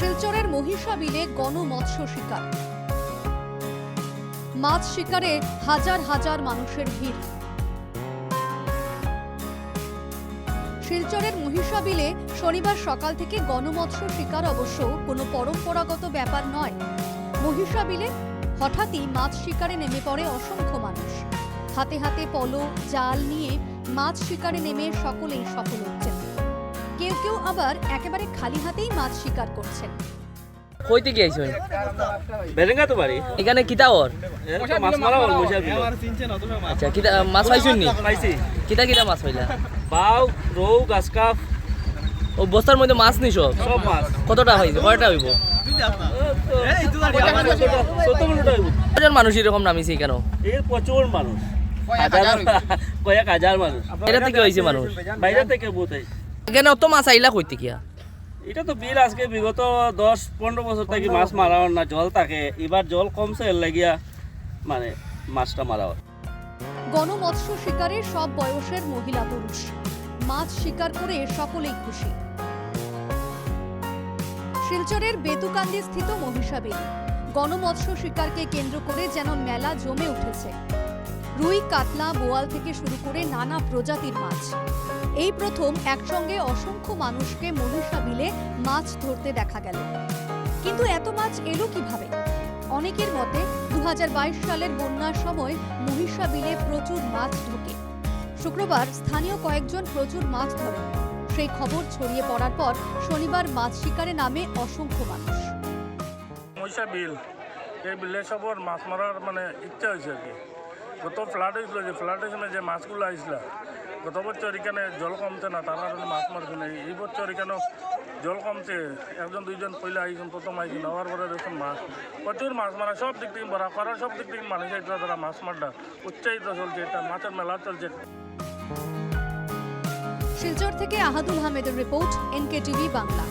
শিলচরের মহিষা বিলে গণমৎস্য শিকার। মাছ শিকারে হাজার হাজার মানুষের ভিড়। শিলচরের মহিষা বিলে শনিবার সকাল থেকে গণমৎস্য শিকার অবশ্য কোনো পরম্পরাগত ব্যাপার নয়। মহিষা বিলে হঠাৎই মাছ শিকারে নেমে পড়ে অসংখ্য মানুষ। হাতে হাতে পলো, জাল নিয়ে মাছ শিকারে নেমে সকলেই সফল হচ্ছেন। কেউ কেউ আবার একেবারে খালি হাতেই মাছ শিকার করছেন। কই থেকে আইছো বেরেঙ্গা তো বাড়ি। এখানে কিতা ওর? মাছ মারা বিল আচ্ছা কিতা মাছ পাইছুন নি? পাইছি। কিতা কিতা মাছ পাইলা? বাউ রৌ ও বস্তার মধ্যে মাছ নিছ সব? মাছ। কতটা হয়েছে কয়টা হইব? মানুষ এরকম নামিছে কেন? এর প্রচুর মানুষ। কয়েক হাজার মানুষ। এটা থেকে হয়েছে মানুষ? বাইরে থেকে বহুত এই এখানে অত মাছ আইলা কইতে কিয়া এটা তো বিল আজকে বিগত দশ পনেরো বছর থেকে মাছ মারা না জল থাকে। এবার জল কমছে এর লাগিয়া মানে মাছটা মারা গণমৎস্য শিকারে সব বয়সের মহিলা পুরুষ। মাছ শিকার করে সকলেই খুশি। শিলচরের বেতুকান্দি স্থিত মহিষাবিল। গণমৎস্য শিকারকে কেন্দ্র করে যেন মেলা জমে উঠেছে। রুই কাতলা বোয়াল থেকে শুরু করে নানা প্রজাতির মাছ। এই প্রথম একসঙ্গে অসংখ্য মানুষকে মহিষা বিলে মাছ ধরতে দেখা গেল। কিন্তু এত মাছ এলো কীভাবে? অনেকের মতে দু হাজার বাইশ সালের বন্যার সময় মহিষা বিলে প্রচুর মাছ ঢোকে শুক্রবার স্থানীয় কয়েকজন প্রচুর মাছ ধরেন। সেই খবর ছড়িয়ে পড়ার পর শনিবার মাছ শিকারে নামে অসংখ্য মানুষ। মহিষা বিল, এই বিলে সবর মাছ মারার মানে ইচ্ছা হয়েছে আর কি। গত ফ্লাড হয়েছিল যে ফ্লাডের সময় যে মাছগুলো আসছিল গত বছর এখানে জল কমছে না, তার কারণে মাছ মারছে না। এই বছর এখানে জল কমছে, একজন, দুইজন পয়লা আইজন প্রথম আইজন হওয়ার পরে দেখুন মাছ। প্রচুর মাছ মারা, সব দিক থেকে ভরা করার সব দিক থেকে মানুষ এটা তারা মাছ মারটা উৎসাহিত চলছে এটা, মাছের মেলা চলছে। শিলচর থেকে আহাদুল আহমেদের রিপোর্ট এনকে টিভি বাংলা।